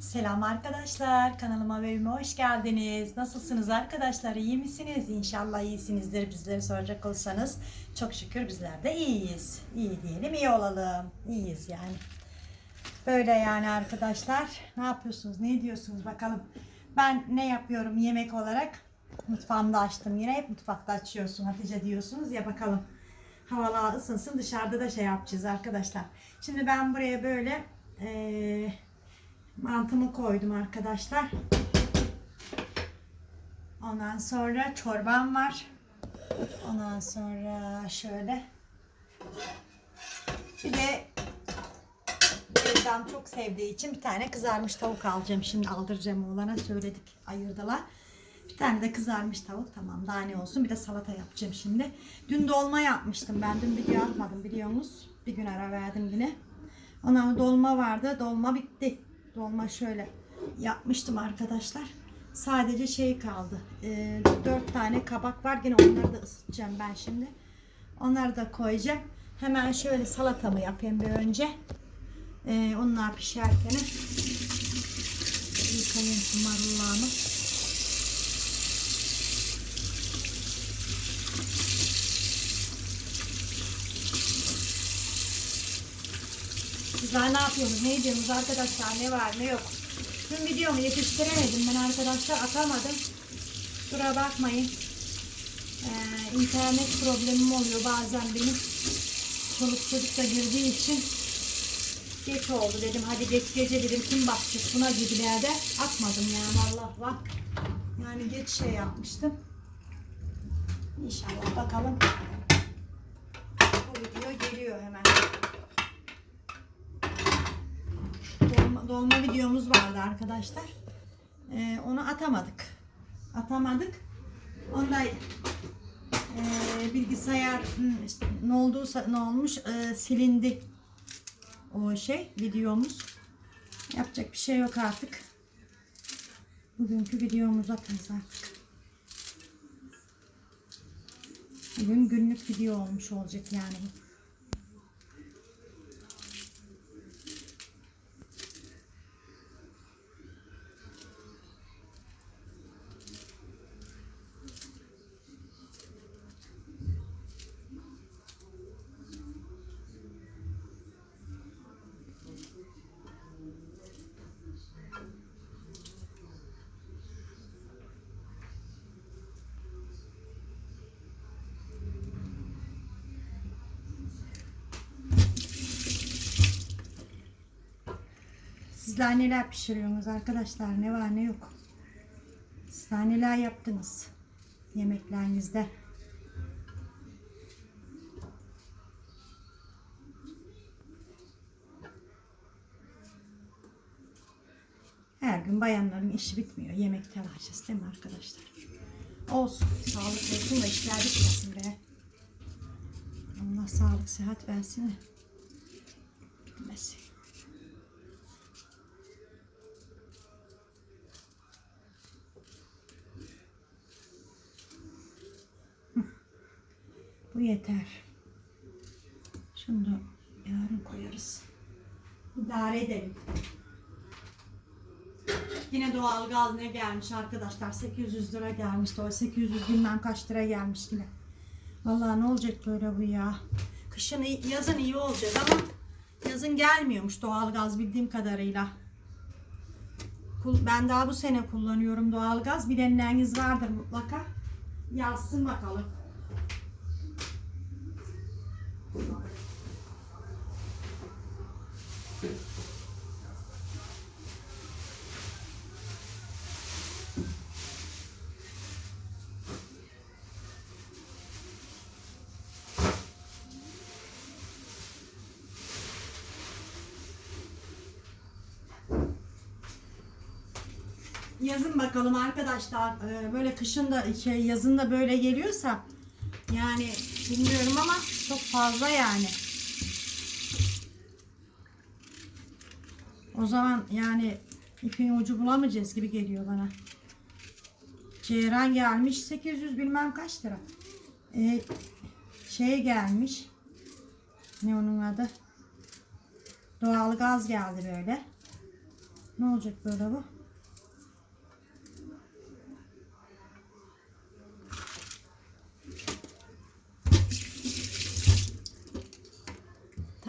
Selam arkadaşlar. Kanalıma ve evime hoş geldiniz. Nasılsınız arkadaşlar? İyi misiniz? İnşallah iyisinizdir. Bizleri soracak olsanız çok şükür bizler de iyiyiz. İyi diyelim, iyi olalım. İyiyiz yani. Böyle yani arkadaşlar. Ne yapıyorsunuz? Ne ediyorsunuz bakalım. Ben ne yapıyorum yemek olarak? Mutfağımda açtım yine. Hep mutfakta açıyorsun Hatice diyorsunuz ya bakalım. Havalar ısınsın dışarıda da şey yapacağız arkadaşlar. Şimdi ben buraya böyle eee mantımı koydum arkadaşlar. Ondan sonra çorbam var. Ondan sonra şöyle. Bir de Sevdam çok sevdiği için bir tane kızarmış tavuk alacağım. Şimdi aldıracağım oğlana söyledik ayırdılar. Bir tane de kızarmış tavuk tamam daha ne olsun bir de salata yapacağım şimdi. Dün dolma yapmıştım ben dün video atmadım biliyorsunuz. Bir gün ara verdim yine. Ondan dolma vardı dolma bitti. Dolma şöyle yapmıştım arkadaşlar. Sadece şey kaldı. Ee, dört tane kabak var. Yine onları da ısıtacağım ben şimdi. Onları da koyacağım. Hemen şöyle salatamı yapayım bir önce. Ee, onlar pişerken yıkayayım şu marullarımı. Sizler ne yapıyorsunuz? Ne ediyorsunuz arkadaşlar? Ne var ne yok? Dün videomu yetiştiremedim ben arkadaşlar. Atamadım. Kusura bakmayın. Ee, internet problemim oluyor bazen benim. Çoluk çocuk da girdiği için geç oldu dedim. Hadi geç gece dedim. Kim bakacak buna gibilerde? Atmadım yani Allah bak. Yani geç şey yapmıştım. İnşallah bakalım. Bu video geliyor hemen. Dolma, dolma videomuz vardı arkadaşlar. Ee, onu atamadık. Atamadık. Onda e, bilgisayar işte ne olduysa ne olmuş e, silindi o şey videomuz. Yapacak bir şey yok artık. Bugünkü videomuzu atarız artık. Bugün günlük video olmuş olacak yani bu. Sizler neler pişiriyorsunuz arkadaşlar? Ne var ne yok? Sizler neler yaptınız yemeklerinizde? Her gün bayanların işi bitmiyor. Yemek telaşesi değil mi arkadaşlar? Olsun. Sağlık olsun da işler bitmesin be. Allah sağlık sıhhat versin bitmesin. Bu yeter. Şunu da yarın koyarız. İdare edelim. Yine doğal gaz ne gelmiş arkadaşlar? 800 lira gelmişti. O 800 bilmem kaç lira gelmiş yine. Vallahi ne olacak böyle bu ya? Kışın yazın iyi olacak ama yazın gelmiyormuş doğal gaz bildiğim kadarıyla. Ben daha bu sene kullanıyorum doğal gaz. Bilenleriniz vardır mutlaka. Yazsın bakalım. Yazın bakalım arkadaşlar. Ee, böyle kışın da şey yazın da böyle geliyorsa yani bilmiyorum ama çok fazla yani. O zaman yani ipin ucu bulamayacağız gibi geliyor bana. Ceyran gelmiş 800 bilmem kaç lira. Ee, şey gelmiş. Ne onun adı? Doğal gaz geldi böyle. Ne olacak böyle bu?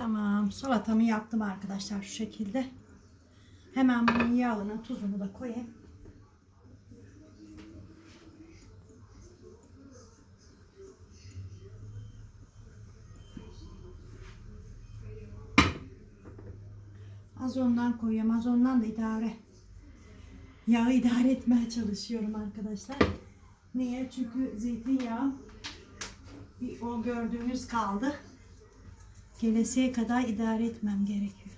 Tamam. Salatamı yaptım arkadaşlar şu şekilde. Hemen bunun yağını, tuzunu da koyayım. Az ondan koyuyorum. Az ondan da idare. Yağı idare etmeye çalışıyorum arkadaşlar. Niye? Çünkü zeytinyağı bir o gördüğünüz kaldı. Gelesiye kadar idare etmem gerekiyor.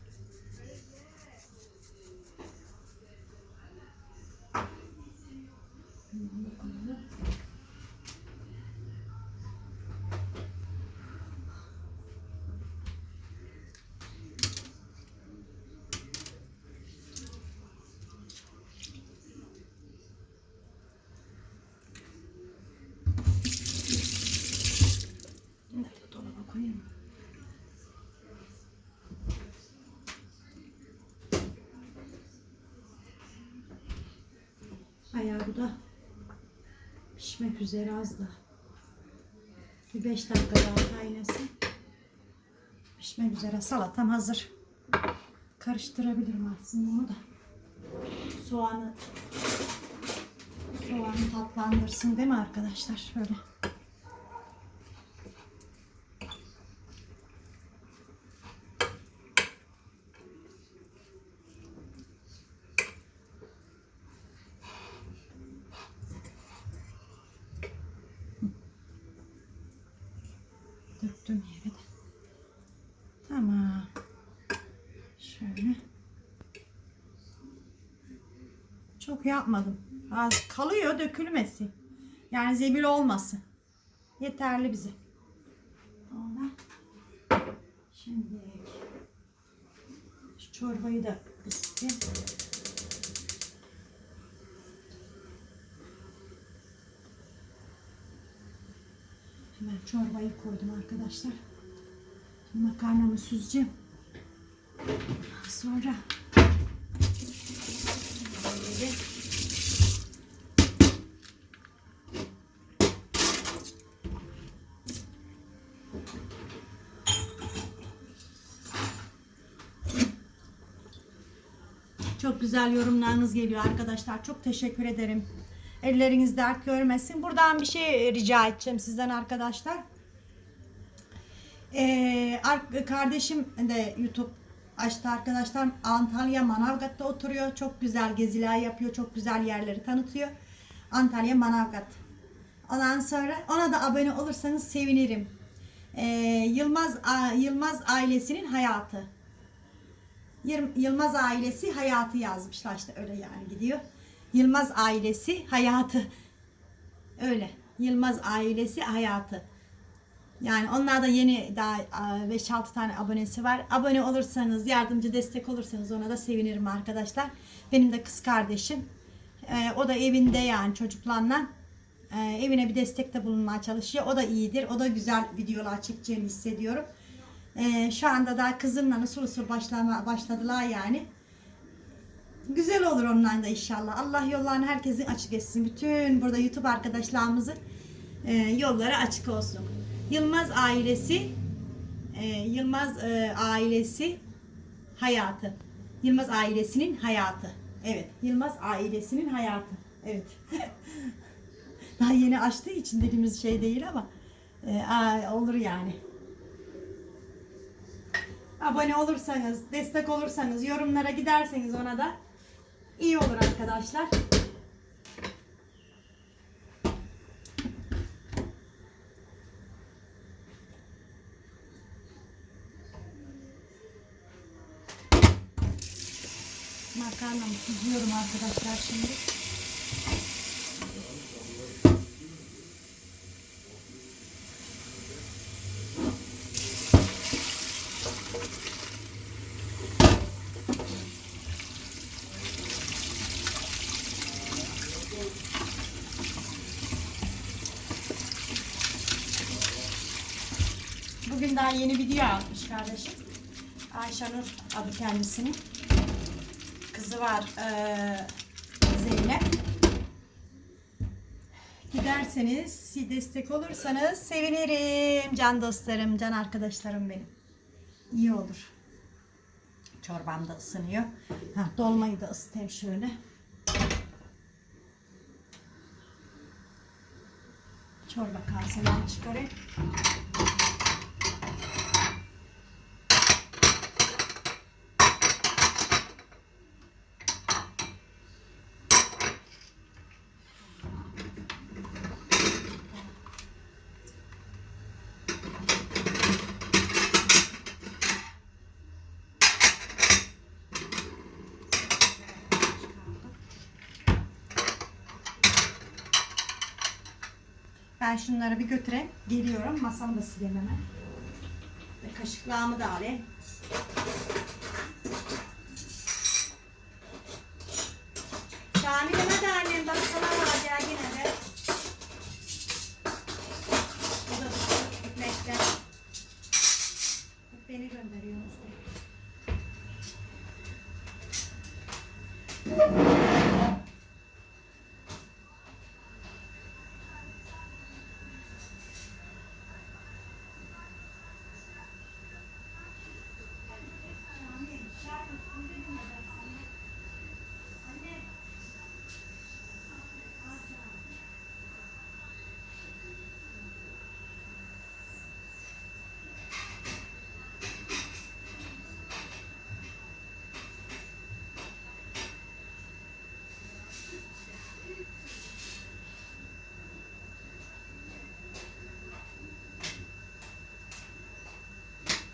Nerede dolaba koyayım? Ayağı bu da pişmek üzere az da. Bir 5 dakika daha kaynasın. Pişmek üzere salatam hazır. Karıştırabilirim aslında onu da. Soğanı soğanı tatlandırsın değil mi arkadaşlar? Şöyle. Döktüm yere de. Tamam. Şöyle. Çok yapmadım. Az kalıyor dökülmesi. Yani zebil olmasın. Yeterli bize. Ona. Şimdi şu çorbayı da ısıtayım. Hemen çorbayı koydum arkadaşlar. Şimdi makarnamı süzeceğim. Sonra böyle güzel yorumlarınız geliyor arkadaşlar. Çok teşekkür ederim. Elleriniz dert görmesin. Buradan bir şey rica edeceğim sizden arkadaşlar. Ee, ar- kardeşim de YouTube açtı arkadaşlar. Antalya Manavgat'ta oturuyor. Çok güzel geziler yapıyor. Çok güzel yerleri tanıtıyor. Antalya Manavgat. Ondan sonra ona da abone olursanız sevinirim. Ee, Yılmaz Yılmaz ailesinin hayatı. Yıl- Yılmaz ailesi hayatı yazmışlar işte öyle yani gidiyor. Yılmaz ailesi hayatı. Öyle. Yılmaz ailesi hayatı. Yani onlar da yeni daha 5-6 tane abonesi var. Abone olursanız, yardımcı destek olursanız ona da sevinirim arkadaşlar. Benim de kız kardeşim. Ee, o da evinde yani çocuklarla e, evine bir destekte bulunmaya çalışıyor. O da iyidir. O da güzel videolar çekeceğini hissediyorum. Ee, şu anda da kızımla usul usul başlama, başladılar yani. Güzel olur onların da inşallah. Allah yollarını herkesin açık etsin. Bütün burada YouTube arkadaşlarımızın e, yolları açık olsun. Yılmaz ailesi e, Yılmaz e, ailesi hayatı. Yılmaz ailesinin hayatı. Evet. Yılmaz ailesinin hayatı. Evet. Daha yeni açtığı için dediğimiz şey değil ama e, olur yani. Abone olursanız, destek olursanız, yorumlara giderseniz ona da iyi olur arkadaşlar. Makarnamı süzüyorum arkadaşlar şimdi. Daha yeni video atmış kardeşim. Ayşenur adı kendisinin. Kızı var eee, Zeynep. Giderseniz, destek olursanız sevinirim. Can dostlarım, can arkadaşlarım benim. İyi olur. Çorbam da ısınıyor. Ha, dolmayı da ısıtayım şöyle. Çorba kaselerini çıkarayım. Ben şunları bir götüreyim. Geliyorum. Masamı da sileyim hemen. Ve kaşıklağımı da alayım.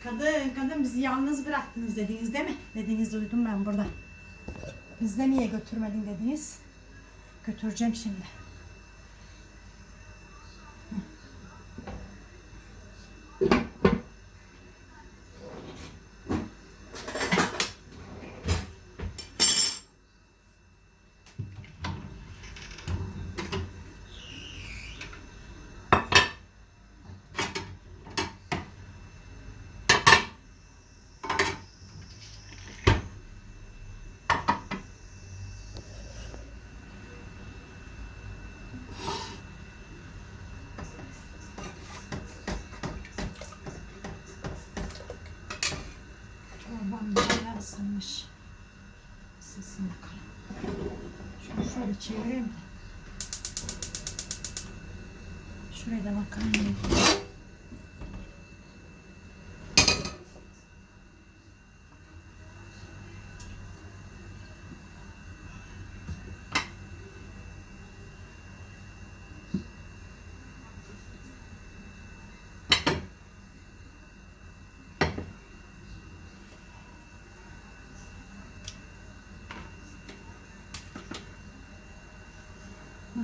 Kadın, kadın bizi yalnız bıraktınız dediniz değil mi? Dediğinizi duydum ben burada. Bizde niye götürmedin dediniz. Götüreceğim şimdi. Çorbam bayağı ısınmış. Isınsın bakalım. Şunu şöyle çevireyim de. Şuraya da bakalım.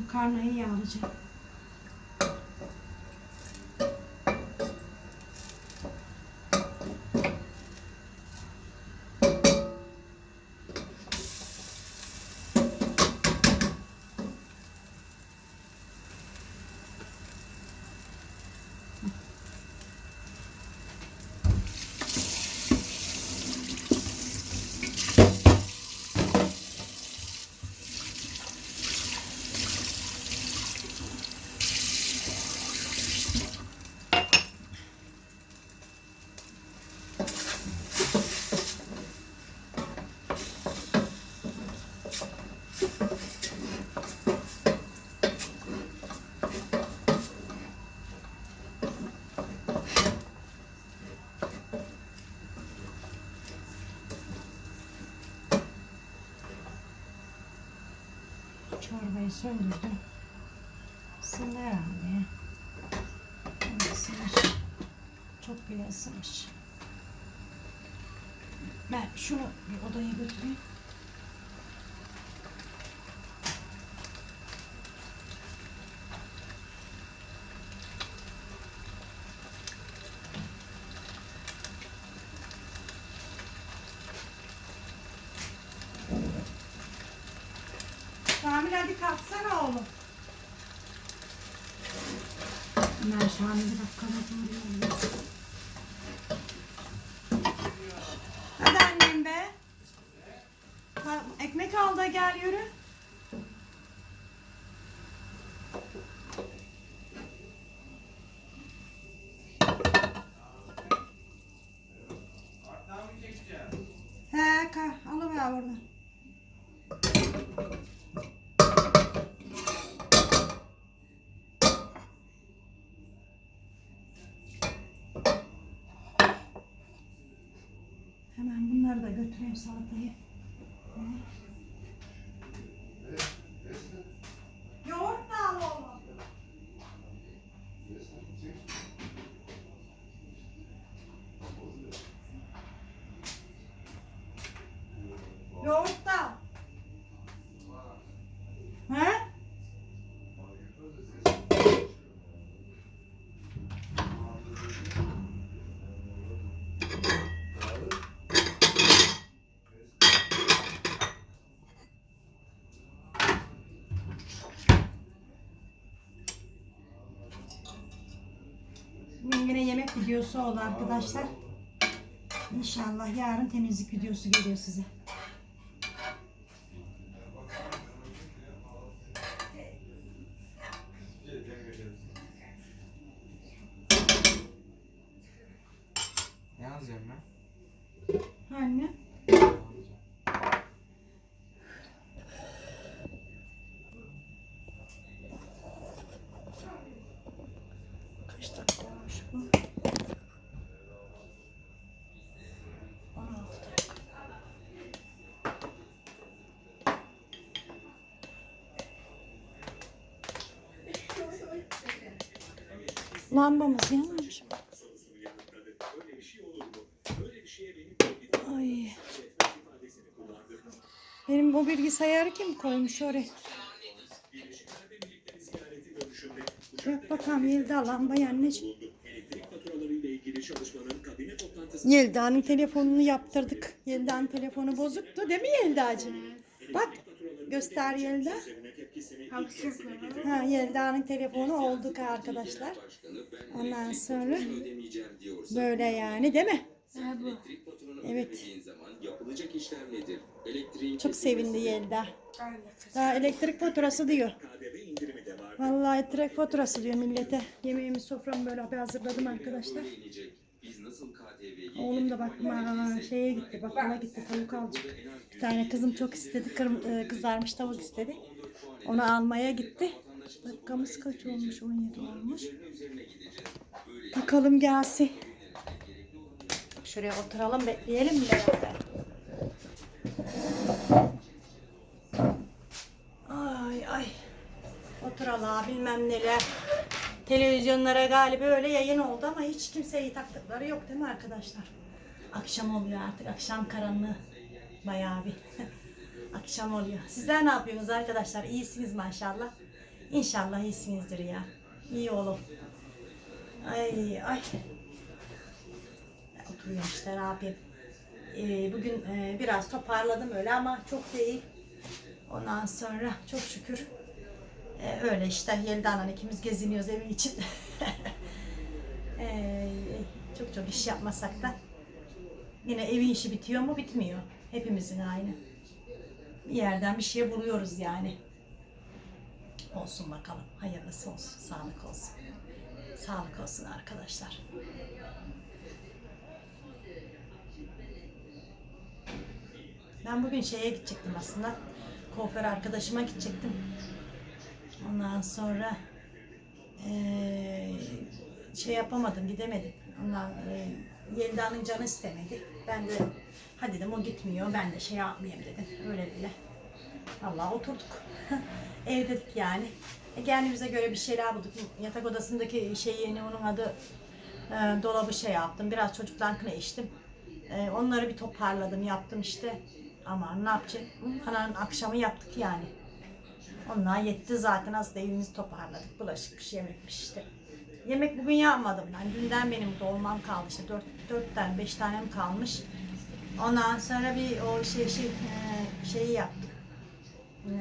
Makarnayı yağlayacağım. Çorbayı söndürdüm. Isındı herhalde ya. Evet, Isınmış. Çok bile ısınmış. Ben şunu bir odaya götüreyim. Şamil hadi kalksana oğlum. Hadi annem be. Ekmek al da gel yürü. He, alıver oradan. Götüreyim salatayı. Yine yemek videosu oldu arkadaşlar. İnşallah yarın temizlik videosu geliyor size. Ne yazacağım ben? Anne. Ne yazacağım? Kaç dakika olmuş bu? 16 dakika. Lambamız yanmamış mı? Ay. Benim o bilgisayarı kim koymuş oraya? Yok bakalım Yelda lamba anneciğim. Yelda'nın telefonunu yaptırdık. Yelda'nın telefonu bozuktu değil mi Yelda'cığım? Bak göster Yelda. Ha, Yelda'nın telefonu olduk arkadaşlar. Ondan sonra böyle yani değil mi? Evet. Çok sevindi Yelda. Daha elektrik faturası diyor. Vallahi elektrik faturası diyor millete. Yemeğimi soframı böyle bir hazırladım arkadaşlar. Oğlum da bak ma- şeye gitti, bakkala gitti, tavuk alacak. Bir tane kızım çok istedi, e, kızarmış tavuk istedi. Onu almaya gitti. Dakikamız kaç olmuş? 17 olmuş. Bakalım gelsin. Şuraya oturalım, bekleyelim mi beraber? Ay ay. Oturalım bilmem neler. Televizyonlara galiba öyle yayın oldu ama hiç kimseyi taktıkları yok değil mi arkadaşlar? Akşam oluyor artık. Akşam karanlığı. Bayağı bir. Akşam oluyor. Sizler ne yapıyorsunuz arkadaşlar? İyisiniz maşallah. İnşallah iyisinizdir ya. İyi olun. Ay ay. Oturuyorum işte yapayım. Ee, bugün e, biraz toparladım öyle ama çok değil. Ondan sonra çok şükür ee, öyle işte Yelda'nın ikimiz geziniyoruz evin için. Ee, çok çok iş yapmasak da yine evin işi bitiyor mu bitmiyor. Hepimizin aynı. Bir yerden bir şey buluyoruz yani. Olsun bakalım. Hayırlısı olsun. Sağlık olsun. Sağlık olsun arkadaşlar. Ben bugün şeye gidecektim aslında. Kuaför arkadaşıma gidecektim. Ondan sonra eee, şey yapamadım, gidemedim. Ondan eee Yelda'nın canı istemedi. Ben de hadi dedim o gitmiyor, ben de şey yapmayayım dedim. Öyle bile. Vallahi oturduk. Evdedik yani. E, kendimize göre bir şeyler bulduk. Yatak odasındaki şeyi ne onun adı e, dolabı şey yaptım. Biraz çocuklarınkine içtim. E, onları bir toparladım, yaptım işte. Ama ne yapacağım? Ananın akşamı yaptık yani. Onlar yetti zaten aslında evimizi toparladık. Bulaşık bir şey yemekmiş işte. Yemek bugün yapmadım ben. Dünden benim dolmam kaldı işte. Dört, dörtten beş tanem kalmış. Ondan sonra bir o şey şey e, şeyi yaptım. E,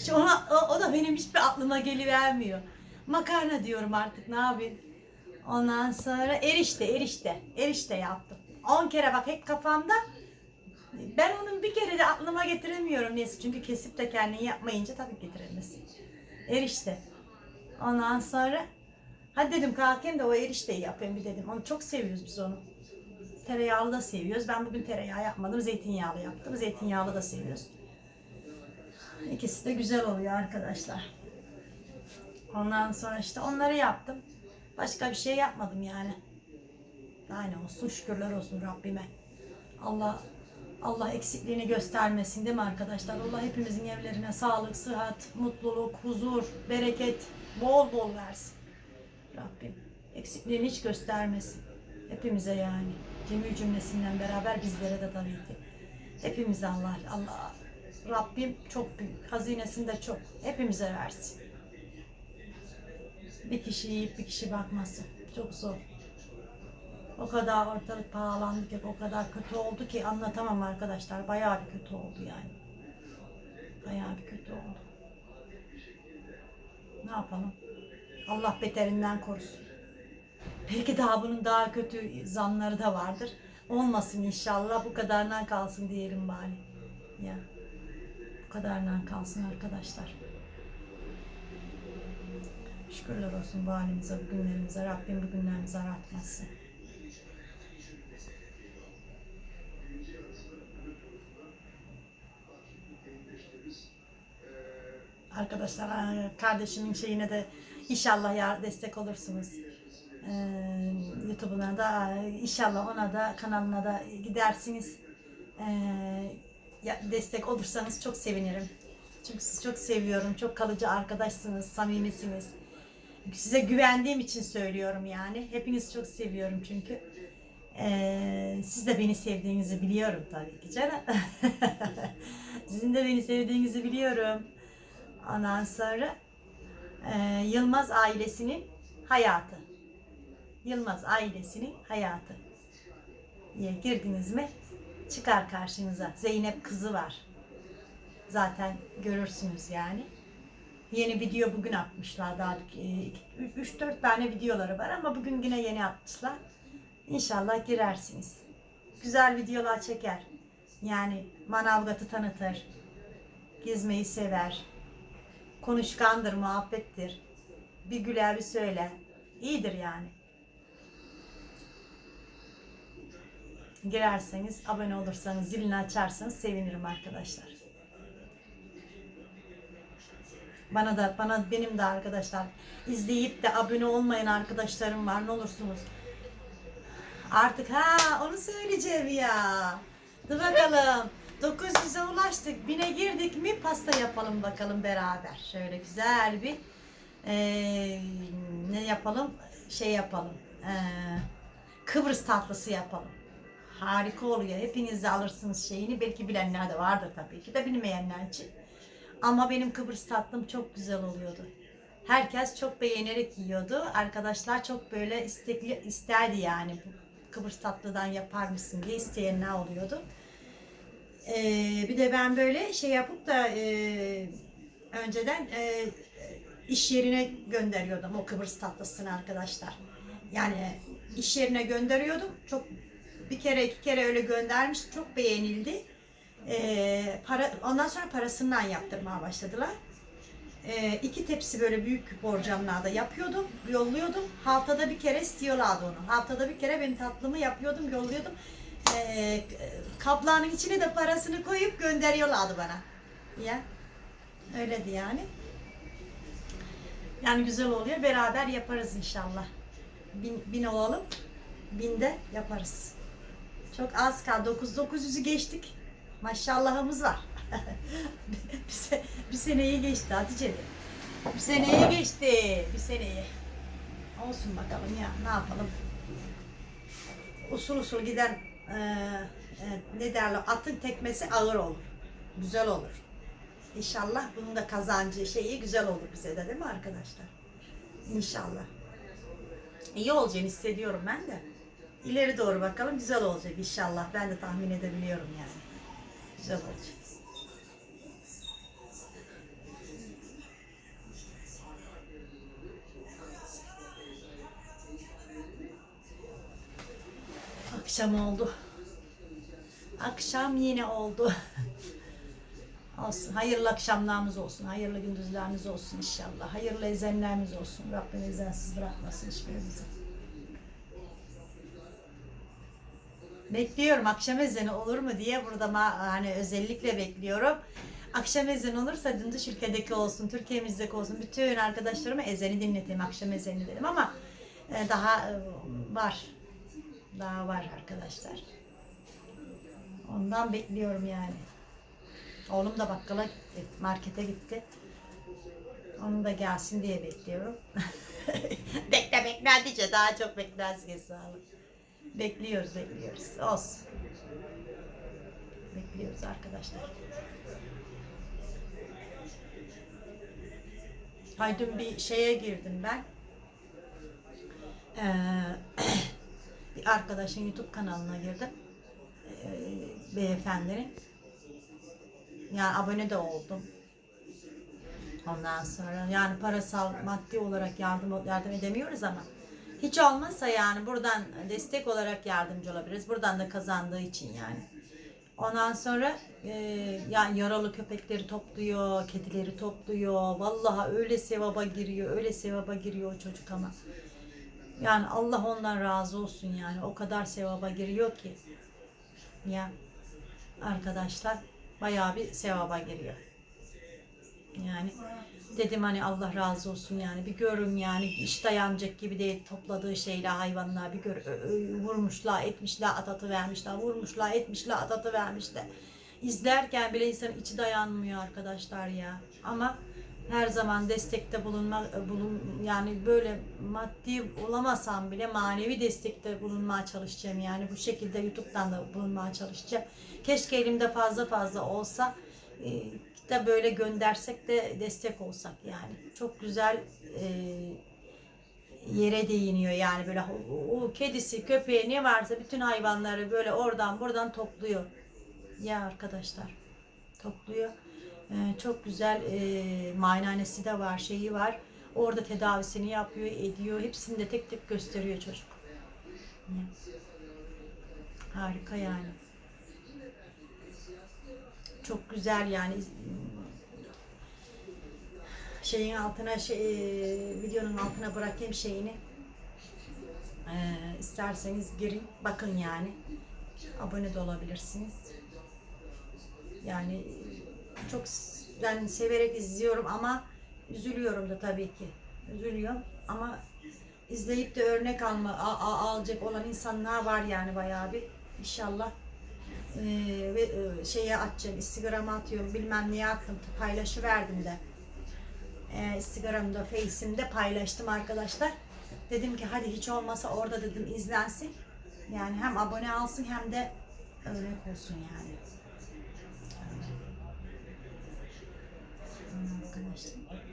işte ona, o, o da benim hiçbir aklıma gelivermiyor. Makarna diyorum artık ne yapayım. Ondan sonra erişte erişte erişte yaptım. 10 kere bak hep kafamda Ben onun bir kere de aklıma getiremiyorum neyse. Çünkü kesip de kendini yapmayınca tabii getiremez. Erişte. Ondan sonra hadi dedim kalkayım da o erişteyi yapayım bir dedim. Onu çok seviyoruz biz onu. Tereyağlı da seviyoruz. Ben bugün tereyağı yapmadım. Zeytinyağlı yaptım. Zeytinyağlı da seviyoruz. İkisi de güzel oluyor arkadaşlar. Ondan sonra işte onları yaptım. Başka bir şey yapmadım yani. Daha ne olsun şükürler olsun Rabbime. Allah Allah eksikliğini göstermesin değil mi arkadaşlar? Allah hepimizin evlerine sağlık, sıhhat, mutluluk, huzur, bereket bol bol versin. Rabbim eksikliğini hiç göstermesin. Hepimize yani. Cemi cümlesinden beraber bizlere de tabii ki. Hepimize Allah Allah Rabbim çok büyük. Hazinesinde çok. Hepimize versin. Bir kişi yiyip bir kişi bakmasın. Çok zor. O kadar ortalık pahalandı ki, o kadar kötü oldu ki anlatamam arkadaşlar. Bayağı bir kötü oldu yani. Bayağı bir kötü oldu. Ne yapalım? Allah beterinden korusun. Belki daha bunun daha kötü zamları da vardır. Olmasın inşallah. Bu kadarından kalsın diyelim bari. Ya. Bu kalsın arkadaşlar. Şükürler olsun bu halimize, bu günlerimize. Rabbim bu günlerimizi aratmasın. Arkadaşlar e, kardeşimin şeyine de inşallah ya destek olursunuz. Ee, YouTube'una da e, inşallah ona da kanalına da gidersiniz. Ee, destek olursanız çok sevinirim. Çünkü sizi çok seviyorum. Çok kalıcı arkadaşsınız, samimisiniz. Size güvendiğim için söylüyorum yani. Hepinizi çok seviyorum çünkü. Ee, siz de beni sevdiğinizi biliyorum tabii ki canım. Sizin de beni sevdiğinizi biliyorum. Ondan sonra e, Yılmaz ailesinin hayatı. Yılmaz ailesinin hayatı. girdiniz mi çıkar karşınıza. Zeynep kızı var. Zaten görürsünüz yani. Yeni video bugün atmışlar daha 3-4 tane videoları var ama bugün yine yeni atmışlar. İnşallah girersiniz. Güzel videolar çeker. Yani Manavgat'ı tanıtır. Gezmeyi sever. Konuşkandır, muhabbettir. Bir güler bir söyler. İyidir yani. Girerseniz, abone olursanız, zilini açarsanız sevinirim arkadaşlar. Bana da, bana benim de arkadaşlar izleyip de abone olmayan arkadaşlarım var. Ne olursunuz. Artık ha onu söyleyeceğim ya. Dur bakalım. 900'e ulaştık. Bine girdik mi pasta yapalım bakalım beraber. Şöyle güzel bir eee, ne yapalım? Şey yapalım. Eee, Kıbrıs tatlısı yapalım. Harika oluyor. Hepiniz alırsınız şeyini. Belki bilenler de vardır tabii ki de bilmeyenler için. Ama benim Kıbrıs tatlım çok güzel oluyordu. Herkes çok beğenerek yiyordu. Arkadaşlar çok böyle istekli isterdi yani Kıbrıs tatlıdan yapar mısın diye isteyenler oluyordu. Ee, bir de ben böyle şey yapıp da e, önceden e, iş yerine gönderiyordum o Kıbrıs tatlısını arkadaşlar. Yani iş yerine gönderiyordum. Çok bir kere iki kere öyle göndermiş. Çok beğenildi. Ee, para, ondan sonra parasından yaptırmaya başladılar. Ee, iki tepsi böyle büyük borcamlarda yapıyordum, yolluyordum. Haftada bir kere istiyorlardı onu. Haftada bir kere benim tatlımı yapıyordum, yolluyordum. Ee, kaplanın içine de parasını koyup gönderiyorlardı bana. Ya. Öyleydi yani. Yani güzel oluyor. Beraber yaparız inşallah. Bin, bin olalım. Binde yaparız. Çok az kaldı. 9 900'ü geçtik. Maşallahımız var. bir, se, bir seneyi geçti Hatice'de. Bir seneyi geçti. Bir seneyi. Olsun bakalım ya. Ne yapalım. Usul usul gider e, e, ne derler atın tekmesi ağır olur. Güzel olur. İnşallah bunun da kazancı şeyi güzel olur bize de değil mi arkadaşlar? İnşallah. İyi olacağını hissediyorum ben de. İleri doğru bakalım güzel olacak inşallah. Ben de tahmin edebiliyorum yani. Güzel olacak. Akşam oldu. Akşam yine oldu. olsun. Hayırlı akşamlarımız olsun. Hayırlı gündüzlerimiz olsun inşallah. Hayırlı ezenlerimiz olsun. Rabbim ezensiz bırakmasın hiçbirimizi. Bekliyorum akşam ezanı olur mu diye burada ma- hani özellikle bekliyorum. Akşam ezanı olursa dün dış ülkedeki olsun, Türkiye'mizdeki olsun bütün arkadaşlarıma ezanı dinleteyim, akşam ezanı dedim ama e, daha e, var. Daha var arkadaşlar. Ondan bekliyorum yani. Oğlum da bakkala gitti, markete gitti. Onun da gelsin diye bekliyorum. bekle bekle Hatice daha çok beklersin sağlık. Bekliyoruz bekliyoruz. Olsun. Bekliyoruz arkadaşlar. Hay dün bir şeye girdim ben. Ee, bir arkadaşın YouTube kanalına girdim. Ee, beyefendinin. Yani abone de oldum. Ondan sonra yani parasal maddi olarak yardım yardım edemiyoruz ama hiç olmazsa yani buradan destek olarak yardımcı olabiliriz. Buradan da kazandığı için yani. Ondan sonra e, yani yaralı köpekleri topluyor, kedileri topluyor. Vallahi öyle sevaba giriyor, öyle sevaba giriyor o çocuk ama. Yani Allah ondan razı olsun yani. O kadar sevaba giriyor ki. Ya arkadaşlar bayağı bir sevaba giriyor. Yani dedim hani Allah razı olsun yani. Bir görün yani. İş dayanacak gibi değil. Topladığı şeyle hayvanlar bir gör vurmuşlar etmişler atatı vermişler vurmuşlar etmişler atatı vermişler. İzlerken bile insanın içi dayanmıyor arkadaşlar ya. Ama her zaman destekte bulunma bulun yani böyle maddi olamasam bile manevi destekte bulunmaya çalışacağım yani. Bu şekilde YouTube'dan da bulunmaya çalışacağım. Keşke elimde fazla fazla olsa e, da böyle göndersek de destek olsak yani. Çok güzel e, yere değiniyor yani böyle o, o kedisi, köpeği ne varsa bütün hayvanları böyle oradan buradan topluyor. Ya arkadaşlar topluyor. E, çok güzel e, muayenehanesi de var, şeyi var. Orada tedavisini yapıyor, ediyor. Hepsini de tek tek gösteriyor çocuk. Harika yani. Çok güzel yani şeyin altına şey, videonun altına bırakayım şeyini. Ee, isterseniz girin bakın yani. Abone de olabilirsiniz. Yani çok ben severek izliyorum ama üzülüyorum da tabii ki. Üzülüyorum ama izleyip de örnek alma a- a- alacak olan insanlar var yani bayağı bir. İnşallah ve e, şeye atacağım, Instagram'a atıyorum, bilmem neye attım, paylaşıverdim de. Ee, Instagram'da, Face'imde paylaştım arkadaşlar. Dedim ki hadi hiç olmasa orada dedim izlensin. Yani hem abone alsın hem de örnek olsun yani. Arkadaşlar.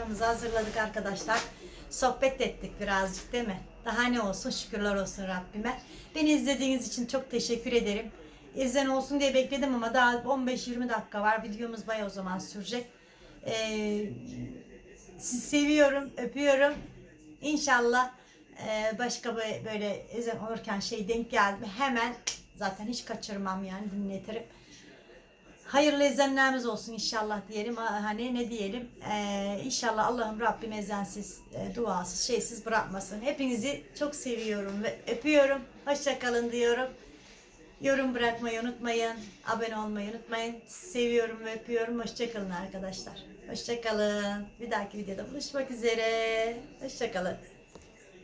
Soframızı hazırladık arkadaşlar. Sohbet ettik birazcık değil mi? Daha ne olsun şükürler olsun Rabbime. Beni izlediğiniz için çok teşekkür ederim. İzlen olsun diye bekledim ama daha 15-20 dakika var. Videomuz bayağı o zaman sürecek. Ee, sizi seviyorum, öpüyorum. İnşallah e, başka böyle, böyle ezan olurken şey denk geldi. Hemen zaten hiç kaçırmam yani dinletirim. Hayırlı ezanlarımız olsun inşallah diyelim. Ha- Hani ne diyelim? Ee, inşallah Allah'ım Rabbim ezensiz, e, duasız, şeysiz bırakmasın. Hepinizi çok seviyorum ve öpüyorum. Hoşça kalın diyorum. Yorum bırakmayı unutmayın. Abone olmayı unutmayın. Seviyorum ve öpüyorum. Hoşça kalın arkadaşlar. Hoşça kalın. Bir dahaki videoda buluşmak üzere. Hoşça kalın.